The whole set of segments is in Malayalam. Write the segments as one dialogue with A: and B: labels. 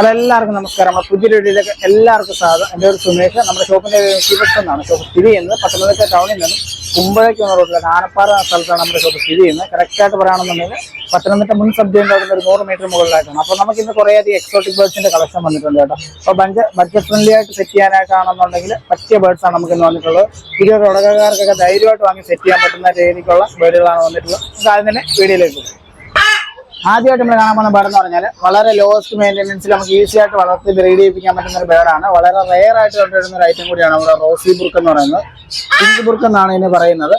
A: ഹലോ എല്ലാവർക്കും നമസ്കാരം. നമ്മുടെ പുതിയ വീഡിയോയിലേക്ക് എല്ലാവർക്കും സ്വാഗതം. എന്റെ ഒരു സുമേഷ്. നമ്മുടെ ഷോപ്പിന്റെ എന്നാണ്. ഷോപ്പ് സ്ഥിതി ചെയ്യുന്നത് പത്തനംതിട്ട ടൗണിൽ നിന്നും കുമ്പഴയ്ക്ക് വന്ന റോഡിലെ ആനപ്പാറ സ്ഥലത്താണ് നമ്മുടെ ഷോപ്പ് സ്ഥിതി ചെയ്യുന്നത്. കറക്റ്റായിട്ട് പറയുകയാണെന്നുണ്ടെങ്കിൽ പത്തനംതിട്ട മുൻ സബ് ഒരു നൂറ് മീറ്റർ മുകളിലായിട്ടാണ്. അപ്പോൾ നമുക്ക് ഇന്ന് കുറേയധികം എക്സോട്ടിക് ബേഡ്സിന്റെ കളക്ഷൻ വന്നിട്ടുണ്ട് കേട്ടോ. അപ്പോൾ ബഞ്ച് ബഡ്ജറ്റ് ഫ്രണ്ട്ലി ആയിട്ട് സെറ്റ് ചെയ്യാനായിട്ടാണെന്നുണ്ടെങ്കിൽ പറ്റിയ ബേഡ്സാണ് നമുക്ക് ഇന്ന് വന്നിട്ടുള്ളത്. ഇരുപത് തുടക്കക്കാർക്കൊക്കെ ധൈര്യമായിട്ട് വാങ്ങി സെറ്റ് ചെയ്യാൻ പറ്റുന്ന രീതിക്കുള്ള ബേഡുകളാണ് വന്നിട്ടുള്ളത്. നമുക്ക് ആദ്യം തന്നെ വീഡിയോയിലേക്ക് പോകും. ആദ്യമായിട്ട് നമ്മൾ കാണാൻ പോകുന്ന ബേർഡ് എന്ന് പറഞ്ഞാൽ വളരെ ലോവസ്റ്റ് മെയിന്റെനൻസിൽ നമുക്ക് ഈസി ആയിട്ട് വളർത്തി ബ്രീഡ് ചെയ്യിപ്പിക്കാൻ പറ്റുന്ന ഒരു ബേർഡാണ് വളരെ റെയർ ആയിട്ട് കൊണ്ടുവരുന്ന ഒരു ഐറ്റം കൂടിയാണ് നമ്മുടെ റോസി ബുർക്ക് എന്ന് പറയുന്നത്. പിങ്ക് ബുർക്ക് എന്നാണ് ഇതിന് പറയുന്നത്.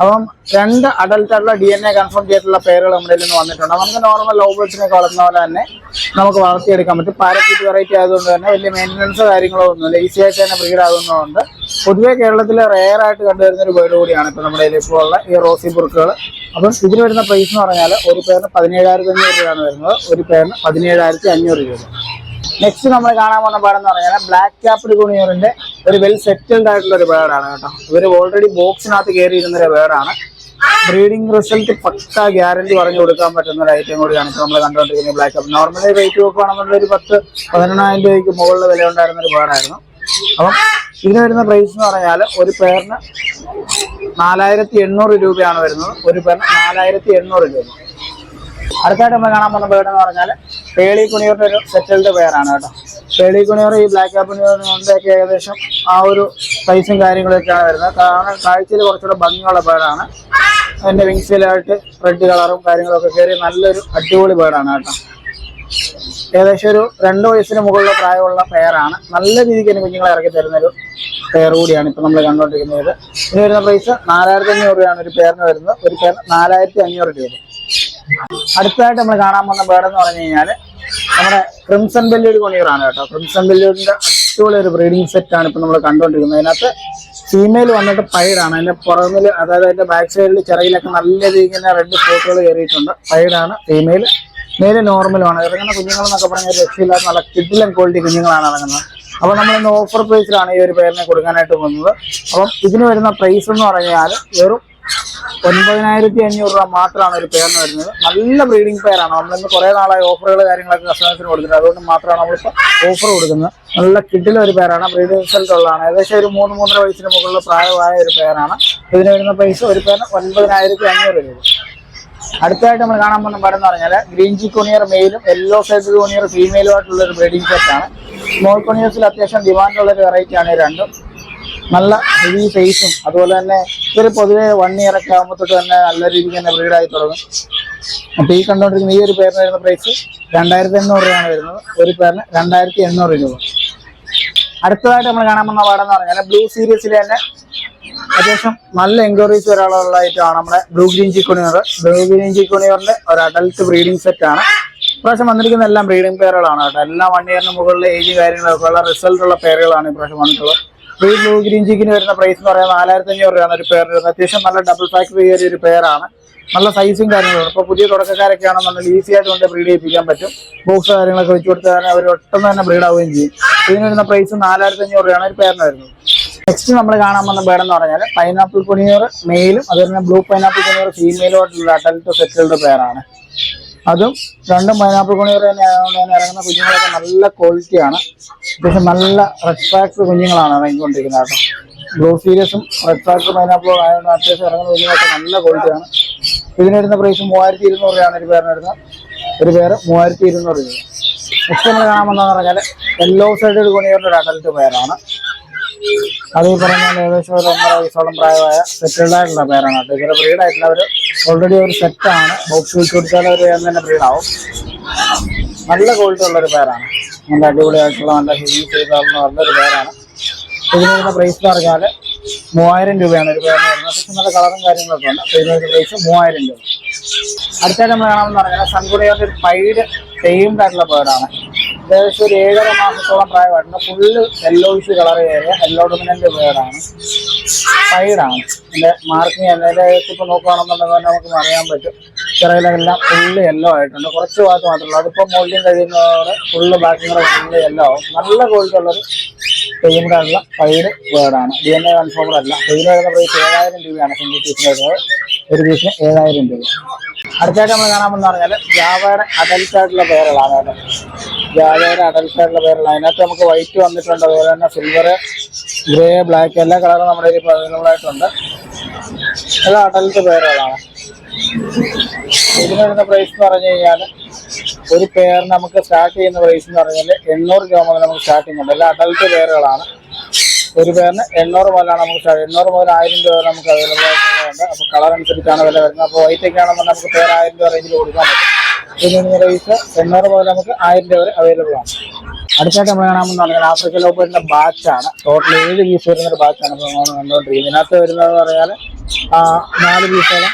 A: അപ്പം രണ്ട് അഡൽട്ട് ആയിട്ടുള്ള ഡി എൻ എ കൺഫേം ചെയ്തിട്ടുള്ള പേരുകൾ നമ്മുടെ നിന്ന് വന്നിട്ടുണ്ട്. നമുക്ക് നോർമൽ ലോ ബേർഡ്സിനൊക്കെ വളർത്തുന്ന പോലെ തന്നെ നമുക്ക് വളർത്തിയെടുക്കാൻ പറ്റും. പാരക്യൂട്ട് വെറൈറ്റി ആയതുകൊണ്ട് തന്നെ വലിയ മെയിന്റനൻസ് കാര്യങ്ങളോ ഒന്നുമില്ല. ഈസി ആയിട്ട് തന്നെ ബ്രീഡ് ആകുന്നതുകൊണ്ട് പൊതുവേ കേരളത്തിൽ റെയർ ആയിട്ട് കണ്ടുവരുന്ന ഒരു ബേർഡ് കൂടിയാണ് ഇപ്പം നമ്മുടെ ഇപ്പോൾ ഈ റോസി ബുർക്കുകൾ അപ്പം ഇതിന് വരുന്ന പ്രൈസ് എന്ന് പറഞ്ഞാൽ ഒരു പേരിന് പതിനേഴായിരത്തി അഞ്ഞൂറ് രൂപയാണ് വരുന്നത്. ഒരു പേരിന് പതിനേഴായിരത്തി അഞ്ഞൂറ് രൂപ. നെക്സ്റ്റ് നമ്മൾ കാണാൻ പോകുന്ന ബേർഡ് എന്ന് പറഞ്ഞാൽ ബ്ലാക്ക് ക്യാപ്ഡ് ഗുണിയറിന്റെ ഒരു വെൽ സെറ്റിൽഡ് ആയിട്ടുള്ള ഒരു ബേർഡാണ് കേട്ടോ. ഇവർ ഓൾറെഡി ബോക്സിനകത്ത് കയറിയിരുന്ന ഒരു ബേർഡാണ് ബ്രീഡിംഗ് റിസൾട്ട് പക്ക ഗ്യാരണ്ടി പറഞ്ഞു കൊടുക്കാൻ പറ്റുന്ന ഒരു ഐറ്റം കൂടിയാണ് നമ്മൾ കണ്ടുകൊണ്ടിരിക്കുന്നത് ബ്ലാക്ക് ക്യാപ്പ് നോർമലി റേറ്റ് നോക്കുകയാണെന്നുണ്ടെങ്കിൽ ഒരു പത്ത് പതിനെണ്ണായിരം രൂപയ്ക്ക് മുകളിൽ വില ഉണ്ടായിരുന്ന ഒരു ബേർഡായിരുന്നു അപ്പം ഇതിന് വരുന്ന പ്രൈസ് എന്ന് പറഞ്ഞാൽ ഒരു പേരിന് നാലായിരത്തി എണ്ണൂറ് രൂപയാണ് വരുന്നത്. ഒരു പേരിന് നാലായിരത്തി എണ്ണൂറ് രൂപ. അടുത്തായിട്ട് നമ്മൾ കാണാൻ പോകുന്ന ബേർഡ് എന്ന് പറഞ്ഞാൽ പേളി കുണിയൂറിന്റെ ഒരു സെറ്റിൽഡ് പേരാണ് കേട്ടോ. പേളി കുണിയൂർ ഈ ബ്ലാക്ക് ആപ്പ് കുണിയൂറിനൊക്കെ ഏകദേശം ആ ഒരു സൈസും കാര്യങ്ങളൊക്കെയാണ് വരുന്നത്. കാരണം കാഴ്ചയിൽ കുറച്ചുകൂടെ ഭംഗിയുള്ള ബേർഡാണ് അതിന്റെ വിങ്സിലായിട്ട് റെഡ് കളറും കാര്യങ്ങളൊക്കെ കയറി നല്ലൊരു അടിപൊളി ബേർഡാണ് കേട്ടോ. ഏകദേശം ഒരു രണ്ട് വയസ്സിന് മുകളിലുള്ള പ്രായമുള്ള പെയറാണ് നല്ല രീതിക്ക് തന്നെ കുഞ്ഞുങ്ങളെ ഇറക്കി തരുന്നൊരു പെയർ കൂടിയാണ് ഇപ്പം നമ്മൾ കണ്ടുകൊണ്ടിരിക്കുന്നത് ഇതിന് വരുന്ന പ്രൈസ് നാലായിരത്തി അഞ്ഞൂറ് രൂപയാണ് ഒരു പെയറിന് വരുന്നത്. ഒരു പെയർ നാലായിരത്തി അഞ്ഞൂറ് രൂപ. അടുത്തതായിട്ട് നമ്മൾ കാണാൻ പോകുന്ന ബേർഡ് എന്ന് പറഞ്ഞു കഴിഞ്ഞാൽ നമ്മുടെ ക്രിംസൺ ബെല്ലിയുടെ കൊണിയറാണ് കേട്ടോ. ക്രിംസൺ ബെല്ലിയുടെ അടിപൊളി ഒരു ബ്രീഡിംഗ് സെറ്റ് ആണ് ഇപ്പൊ നമ്മൾ കണ്ടുകൊണ്ടിരിക്കുന്നത് അതിനകത്ത് ഫീമെയിൽ വന്നിട്ട് പൈഡാണ് അതിന്റെ പുറമിൽ അതായത് അതിന്റെ ബാക്ക് സൈഡിൽ ചിറകിലൊക്കെ നല്ല രീതിയിൽ റെഡ് സ്പോട്ടുകൾ കയറിയിട്ടുണ്ട്. പൈഡാണ് ഫീമെയിൽ മേൽ നോർമലുമാണ് ഇറങ്ങുന്ന കുഞ്ഞുങ്ങൾ എന്നൊക്കെ പറഞ്ഞാൽ രക്ഷയില്ലാത്ത നല്ല കിഡിലൻ ക്വാളിറ്റി കുഞ്ഞുങ്ങളാണ് ഇറങ്ങുന്നത്. അപ്പോൾ നമ്മൾ ഇന്ന് ഓഫർ പ്രൈസിലാണ് ഈ ഒരു പേരിനെ കൊടുക്കാനായിട്ട് പോകുന്നത്. അപ്പം ഇതിന് വരുന്ന പ്രൈസ് എന്ന് പറഞ്ഞാൽ വെറും ഒൻപതിനായിരത്തി അഞ്ഞൂറ് രൂപ മാത്രമാണ് ഒരു പേരിന് വരുന്നത്. നല്ല ബ്രീഡിംഗ് പെയറാണ് നമ്മളിന്ന് കുറേ നാളായി ഓഫറുകൾ കാര്യങ്ങളൊക്കെ കസ്റ്റമേഴ്സിന് കൊടുക്കുന്നത് അതുകൊണ്ട് മാത്രമാണ് നമ്മളിപ്പോൾ ഓഫർ കൊടുക്കുന്നത്. നല്ല കിഡിലെ ഒരു പേരാണ് ബ്രീഡിംഗ് റിസൾട്ട് ഉള്ളതാണ്. ഏകദേശം ഒരു മൂന്ന് മൂന്നര വയസ്സിന് മുകളിൽ പ്രായമായ ഒരു പേരാണ് ഇതിന് വരുന്ന പൈസ ഒരു പേരിന് ഒൻപതിനായിരത്തി അഞ്ഞൂറ് രൂപ. അടുത്തായിട്ട് നമ്മൾ കാണാൻ പോകുന്ന പടം എന്ന് പറഞ്ഞാൽ ഗ്രീൻ ചി കൊണിയർ മെയിലും യെല്ലോ സൈഡ് കൊണിയർ ഫീമെയിലുമായിട്ടുള്ള ഒരു ബ്രീഡിംഗ് സെറ്റാണ് സ്മോൾ കൊണിയേഴ്സിൽ അത്യാവശ്യം ഡിമാൻഡുള്ള ഒരു വെറൈറ്റിയാണ് രണ്ടും. നല്ല ഹെവി സൈസും അതുപോലെ തന്നെ ഇവർ പൊതുവെ വൺ ഇയർ ഒക്കെ ആകുമ്പോൾ തൊട്ട് തന്നെ നല്ല രീതിക്ക് തന്നെ ബ്രീഡായി തുടങ്ങും. അപ്പോൾ ഈ കണ്ടുകൊണ്ടിരിക്കുന്ന ഈ ഒരു പേരിന് വരുന്ന പ്രൈസ് രണ്ടായിരത്തി എണ്ണൂറ് രൂപയാണ് വരുന്നത്. ഒരു പേരിന് രണ്ടായിരത്തി എണ്ണൂറ് രൂപ. അടുത്തതായിട്ട് നമ്മൾ കാണാൻ പോകുന്ന പാടെന്ന് പറഞ്ഞാൽ ബ്ലൂ സീരീസിൽ തന്നെ അത്യാവശ്യം നല്ല എൻക്വയറീസ് ഒരാളുള്ളതായിട്ടാണ് നമ്മുടെ blue green cheek conure blue green ചിക്കുണിയറിന്റെ ഒരു അഡൽട്ട് ബ്രീഡിംഗ് സെറ്റ് ആണ്. ഇപ്രാവശ്യം വന്നിരിക്കുന്ന എല്ലാം ബ്രീഡിംഗ് പേരുകളാണ് കേട്ടോ. എല്ലാം വൺ ഇയറിന് മുകളിലെ ഏജ് കാര്യങ്ങളൊക്കെ ഉള്ള റിസൾട്ട് ഉള്ള പേരുകളാണ് ഇപ്രാവശ്യം വന്നിട്ടുള്ളത്. ഈ ബ്ലൂ ഗ്രീൻ ചിക്കിന് വരുന്ന പ്രൈസ് എന്ന് പറയുന്നത് നാലായിരത്തി അഞ്ഞൂറ് രൂപയാണ് ഒരു പേരിന് വരുന്നത് അത്യാവശ്യം നല്ല ഡബിൾ ഫാക്ടറി കയറിയ ഒരു പേരാണ് നല്ല സൈസും കാര്യങ്ങളും ഇപ്പോൾ പുതിയ തുടക്കക്കാരൊക്കെ ആണെന്നുണ്ടെങ്കിൽ ഈസി ആയിട്ട് കൊണ്ട് ബ്രീഡ് ചെയ്യിപ്പിക്കാൻ പറ്റും. ബോക്സ് കാര്യങ്ങളൊക്കെ വെച്ച് കൊടുത്താൽ അവർ ഒട്ടും തന്നെ ബ്രീഡ് ആവുകയും ചെയ്യും. ഇതിന് വരുന്ന പ്രൈസ് നാലായിരത്തി അഞ്ഞൂറ് രൂപയാണ് ഒരു പേരിന് വരുന്നത്. നെക്സ്റ്റ് നമ്മൾ കാണാൻ വന്ന ബേഡ് എന്ന് പറഞ്ഞാൽ പൈനാപ്പിൾ കുണിയർ മെയിലും അതുപോലെ തന്നെ ബ്ലൂ പൈനാപ്പിൾ കുണിയർ ഫീമെയിലും ആയിട്ടുള്ള അഡൽട്ട് സെറ്റിൽഡ് പേരാണ് അതും രണ്ടും പൈനാപ്പിൾ കുണിയർ തന്നെ ആയതുകൊണ്ട് തന്നെ ഇറങ്ങുന്ന കുഞ്ഞുങ്ങളൊക്കെ നല്ല ക്വാളിറ്റിയാണ്. അത്യാവശ്യം നല്ല റെഡ് ഫാക്ടർ കുഞ്ഞുങ്ങളാണ് ഇറങ്ങിക്കൊണ്ടിരിക്കുന്നത് കേട്ടോ. ബ്ലൂ സീരിയസും റെഡ് ഫാക്ടർ പൈനാപ്പിളും ആയതുകൊണ്ട് അത്യാവശ്യം ഇറങ്ങുന്ന കുഞ്ഞുങ്ങളൊക്കെ നല്ല ക്വാളിറ്റിയാണ്. ഇതിന് വരുന്ന പ്രൈസ് മൂവായിരത്തി ഇരുന്നൂറ് രൂപയാണ് ഒരു പേരിന് വരുന്നത് ഒരു പേര് മൂവായിരത്തി ഇരുന്നൂറ് രൂപ. നെക്സ്റ്റ് നമ്മൾ കാണാൻ പറഞ്ഞാൽ യെല്ലോ സൈഡ് കുണിയറിന്റെ ഒരു അഡൽട്ട് പേരാണ് അത് ഈ പോലെ ഏകദേശം ഒരു ഒന്നര വയസ്സോളം പ്രായമായ സെറ്റിൽഡ് ആയിട്ടുള്ള പേരാണ് കേട്ടോ. ഇവരെ ബ്രീഡ് ആയിട്ടുള്ള അവർ ഓൾറെഡി ഒരു സെറ്റാണ് ബോക്സ് വെച്ച് കൊടുത്താൽ അവർ തന്നെ ബ്രീഡാവും നല്ല ക്വാളിറ്റി ഉള്ള ഒരു പേരാണ്. നല്ല അടിപൊളിയായിട്ടുള്ള നല്ല ഹെവി ചെയ്താളുള്ള നല്ലൊരു പേരാണ്. ഇതിന് വരുന്ന പ്രൈസ് എന്ന് പറഞ്ഞാൽ മൂവായിരം രൂപയാണ് ഒരു പേരിന് വരുന്നത്. അത്യാവശ്യം നല്ല കളറും കാര്യങ്ങളൊക്കെ ഉണ്ട്. അപ്പോൾ ഇതിന് വരുന്ന പ്രൈസ് മൂവായിരം രൂപ. അടുത്തായിട്ട് നമ്മൾ കാണാമെന്ന് പറഞ്ഞാൽ സൺകുടിയുടെ ഒരു പൈഡ് സെയിംഡ് ആയിട്ടുള്ള ബേർഡാണ് ഏകദേശം ഒരു ഏഴര മാസത്തോളം പ്രായമായിട്ടുണ്ട്. ഫുള്ള് യെല്ലോയിഷ് കളർ കയറിയ യെല്ലോ ഡൊമിനന്റ് ബേർഡാണ് സൈഡാണ് എന്റെ മാർക്കിങ് എന്നതിന്റെ ഇപ്പോൾ നോക്കുകയാണെന്നുണ്ടെങ്കിൽ തന്നെ നമുക്ക് അറിയാൻ പറ്റും. ചിറകിലെല്ലാം ഫുള്ള് യെല്ലോ ആയിട്ടുണ്ട്. കുറച്ച് ഭാഗത്ത് മാത്രമല്ല അതിപ്പോൾ മോൾഡിങ് കഴിയുന്നതോടെ ഫുള്ള് ബാക്കിങ് ഫുള്ള് യെല്ലോ ആവും. നല്ല ക്വാളിറ്റി ഉള്ളൊരു ടൈംഡ് ആയിട്ടുള്ള പൈഡ് ബേർഡാണ് ഡി എൻ എ കൺഫോമർ അല്ല. വരുന്ന പ്രൈസ് ഏഴായിരം രൂപയാണ് സിംഗിൾ പീസിന്റെ ഒരു പീസിന് ഏഴായിരം രൂപ. അടുത്തായിട്ട് നമ്മൾ കാണാമെന്ന് പറഞ്ഞാൽ ജാവയുടെ അഡൽട്ട് ആയിട്ടുള്ള പേരുകളാണ് കേട്ടോ. ജാവയുടെ അഡൽട്ട് ആയിട്ടുള്ള പേരുകൾ അതിനകത്ത് നമുക്ക് വൈറ്റ് വന്നിട്ടുണ്ട് അതുപോലെ തന്നെ സിൽവർ ഗ്രേ ബ്ലാക്ക് എല്ലാ കളറും നമ്മുടെ ഇതിൽ അവൈലബിൾ ആയിട്ടുണ്ട്. എല്ലാം അഡൽട്ട് പേരുകളാണ്. ഇതിന് വരുന്ന പ്രൈസ് എന്ന് പറഞ്ഞു കഴിഞ്ഞാൽ ഒരു പെയറിന് നമുക്ക് സ്റ്റാർട്ട് ചെയ്യുന്ന പ്രൈസ് എന്ന് പറഞ്ഞാൽ എണ്ണൂറ് രൂപ മുതൽ നമുക്ക് സ്റ്റാർട്ടിംഗ് ഉണ്ട് എല്ലാ അഡൽട്ട് പെയറുകളാണ് ഒരു പേരിന് എണ്ണൂറ് മുതലാണ് നമുക്ക് എണ്ണൂറ് മുതൽ ആയിരം രൂപ വരെ നമുക്ക് അവൈലബിൾ ആയിട്ടുള്ളതുണ്ട് അപ്പോൾ കളർ അനുസരിച്ചാണ് വില വരുന്നത്. അപ്പോൾ വൈറ്റ് ഒക്കെ ആണെന്നുണ്ടെങ്കിൽ നമുക്ക് പേര് ആയിരം രൂപ റേഞ്ചിൽ കൊടുക്കാൻ പറ്റും. പിന്നെ പ്രൈസ് എണ്ണൂറ് മുതൽ നമുക്ക് ആയിരം രൂപ വരെ അവൈലബിൾ ആണ്. അടുത്തായിട്ട് നമ്മൾ കാണാമെന്ന് പറഞ്ഞാൽ ആഫ്രിക്കൻ ലോപ്പറിന്റെ ബാച്ചാണ് ടോട്ടൽ ഏഴ് പീസ് വരുന്ന ഒരു ബാച്ചാണ് ആണ് കണ്ടുകൊണ്ടിരിക്കുന്നത്. ഇതിനകത്ത് വരുന്നതെന്ന് പറഞ്ഞാൽ നാല് പീസോളം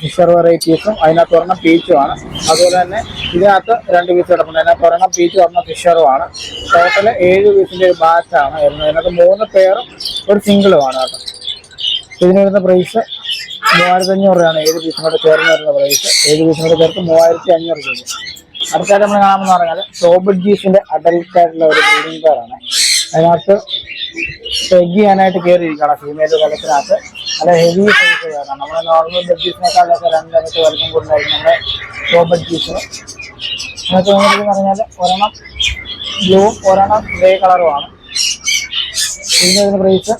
A: ഫിഷർ വെറൈറ്റീസും അതിനകത്ത് ഒരെണ്ണം പീച്ചുമാണ് അതുപോലെ തന്നെ ഇതിനകത്ത് രണ്ട് പീസ് കിടപ്പുണ്ട്. അതിനകത്ത് ഒരെണ്ണം പീച്ചും ഒരെണ്ണം ഫിഷറുമാണ് ടോട്ടൽ ഏഴ് പീസിന്റെ ഒരു ബാച്ചാണ് വരുന്നത്. അതിനകത്ത് മൂന്ന് പേറും ഒരു സിംഗിളുമാണ് കേട്ടോ. ഇതിന് വരുന്ന പ്രൈസ് മൂവായിരത്തി അഞ്ഞൂറ് രൂപയാണ്. ഏഴ് പീസിനോട് ചേർന്ന് വരുന്ന പ്രൈസ് ഏഴ് പീസിനോട് ചേർത്ത് മൂവായിരത്തി അഞ്ഞൂറ് രൂപ. അടുത്തായിട്ട് നമ്മൾ കാണാമെന്ന് പറഞ്ഞാൽ സോബിഡ് ജീസിന്റെ അഡൽട്ട് ആയിട്ടുള്ള ഒരു ബ്രീഡിംഗ് പെയറാണ് അതിനകത്ത് പെഗ് ചെയ്യാനായിട്ട് കയറിയിരിക്കുകയാണ് ഫീമെയിൽ തലത്തിനകത്ത് നല്ല ഹെവി സൈസ് വേണം നമ്മുടെ നോർമൽ ബഡ്ജീസിനേക്കാളൊക്കെ രണ്ടരത്ത് വലുപ്പം കൂടുതലായിരിക്കും നമ്മുടെ സോബിഡ് ബഡ്ജീസ് എന്നൊക്കെ വന്നിട്ട് പറഞ്ഞാൽ ഒരെണ്ണം ബ്ലൂ ഒരെണ്ണം ഗ്രേ കളറുമാണ് ഇതിന് വരുന്ന പ്രൈസ്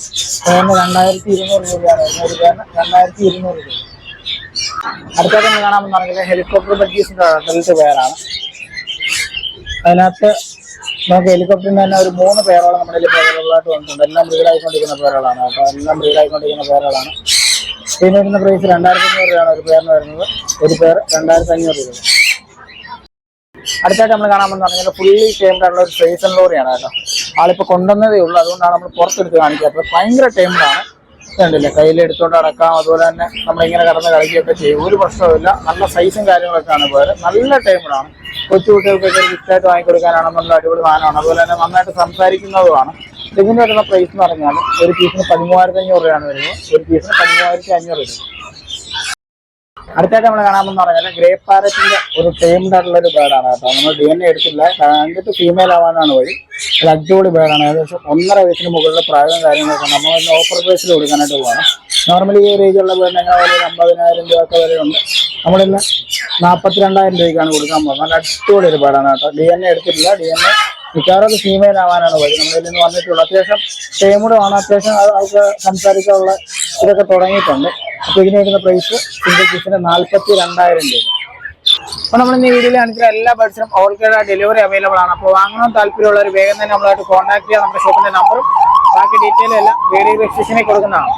A: പേരിന് രണ്ടായിരത്തി ഇരുന്നൂറ് രൂപയാണ്. ഒരു പേരിന് രണ്ടായിരത്തി ഇരുന്നൂറ് രൂപ. അടുത്തായിട്ട് നമ്മൾ കാണാമെന്ന് പറഞ്ഞാൽ ഹെലികോപ്റ്റർ ബഡ്ജീസിന്റെ അഡൽട്ട് പേരാണ് അതിനകത്ത് നമുക്ക് ഹെലികോപ്റ്ററിന് തന്നെ ഒരു മൂന്ന് പേരോളം നമ്മുടെ ആയിട്ട് വന്നിട്ടുണ്ട്. എല്ലാം ബ്രീഡായിക്കൊണ്ടിരിക്കുന്ന പേരുകളാണ് കേട്ടോ. എല്ലാം ബ്രീഡായിക്കൊണ്ടിരിക്കുന്ന പേരുകളാണ് പിന്നെ വരുന്ന പ്രൈസ് രണ്ടായിരത്തി അഞ്ഞൂറ് രൂപയാണ്. ഒരു പേരിന് വരുന്നത്. ഒരു പേർ രണ്ടായിരത്തി അഞ്ഞൂറ് രൂപ. അടുത്തായിട്ട് നമ്മൾ കാണാമെന്ന് പറഞ്ഞാൽ ഫുള്ളി ടൈംഡായിട്ടുള്ള ഒരു സൈസൺ ലോറിയാണ് കേട്ടോ. ആളിപ്പോ കൊണ്ടുവന്നതേ ഉള്ളൂ. അതുകൊണ്ടാണ് നമ്മൾ പുറത്തെടുത്ത് കാണിക്കാത്തത്. ഭയങ്കര ടൈംഡാണ് കണ്ടില്ലേ? കയ്യിൽ എടുത്തോണ്ട് അടക്കാം അതുപോലെ തന്നെ നമ്മളിങ്ങനെ കടന്ന് കളിക്കുകയൊക്കെ ചെയ്യും. ഒരു പ്രശ്നവുമില്ല. നല്ല സൈസും കാര്യങ്ങളൊക്കെ ആണ് പോലെ നല്ല ടൈമിലാണ് കൊച്ചു കുട്ടികൾക്കൊക്കെ ഗിഫ്റ്റായിട്ട് വാങ്ങിക്കൊടുക്കാനാണെന്നുള്ള അടിപൊളി സാധനമാണ് അതുപോലെ തന്നെ നന്നായിട്ട് സംസാരിക്കുന്നതുമാണ്. ഇതിന് വരുന്ന പ്രൈസ് എന്ന് പറഞ്ഞാൽ ഒരു പീസിന് പതിമൂവായിരത്തി അഞ്ഞൂറ് രൂപയാണ് വരുന്നത്. ഒരു പീസിന് പതിമൂവായിരത്തി അഞ്ഞൂറ് രൂപ. അടുത്തായിട്ട് നമ്മൾ കാണാമെന്ന് പറഞ്ഞാൽ ഗ്രേ പാരറ്റിന്റെ ഒരു ടൈംഡ് ആയിട്ടുള്ള ഒരു ബേഡാണ് കേട്ടോ. നമ്മൾ ഡി എൻ എ എടുത്തില്ല കണ്ടിട്ട് ഫീമെയിൽ ആവാനാണ് വഴി. ഒരു അടിപൊളി ബേർഡാണ് ഏകദേശം ഒന്നര വയസ്സിന് മുകളിൽ പ്രായവും കാര്യങ്ങളൊക്കെ നമ്മൾ ഇന്ന് ഓഫർ പ്രൈസിൽ കൊടുക്കാനായിട്ട് പോവാണ്. നോർമലി ഈ റേഞ്ചുള്ള എങ്ങനെ ഒരു അമ്പതിനായിരം രൂപ ഒക്കെ വരെ ഉണ്ട്. നമ്മളിന്ന് നാൽപ്പത്തിരണ്ടായിരം രൂപയ്ക്കാണ് കൊടുക്കാൻ പോകുന്നത് നല്ല അടിപൊളി ഒരു ബേഡാണ് കേട്ടോ. ഡി എൻ എ എടുത്തിട്ടില്ല. ഡി എൻ എ മിക്കവാറും അത് ഫീമെയിൽ ആവാനാണ് വഴി. നമ്മളിൽ നിന്ന് വന്നിട്ടുള്ളൂ. അത്യാവശ്യം ആണ്. അത്യാവശ്യം അത് അവർക്ക് സംസാരിക്കാനുള്ള ഇതൊക്കെ തുടങ്ങിയിട്ടുണ്ട്. അപ്പോൾ ഇതിന് വരുന്ന പ്രൈസ് സിംഗിൾ പീസിന് നാൽപ്പത്തി രണ്ടായിരം രൂപ. അപ്പോൾ നമ്മൾ ഇന്ന് വീഡിയോയിൽ കാണിക്കുന്ന എല്ലാ ബഡ്സിനും ഓൾ ഡെലിവറി അവൈലബിൾ ആണ്. അപ്പോൾ വാങ്ങണം താല്പര്യമുള്ളവർ വേഗം തന്നെ നമ്മളായിട്ട് കോൺടാക്ട് ചെയ്യുക നമ്മുടെ ഷോപ്പിന്റെ നമ്പറും ബാക്കി ഡീറ്റെയിലും എല്ലാം വീഡിയോ ഡിസ്ക്രിപ്ഷനിൽ കൊടുക്കുന്നതാണ്.